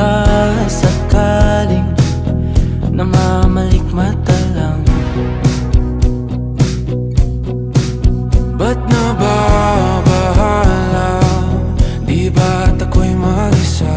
ka sakaling namamalikmata lang Ba't nababahala? Di ba't ako'y mag-isa?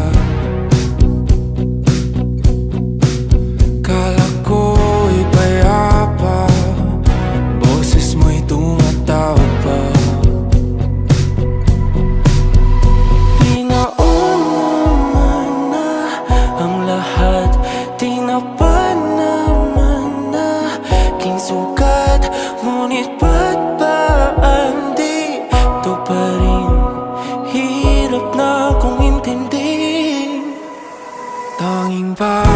aking sukat Ngunit ba't ba andi Ito pa rin Hirap na akong intindi. Tanging ba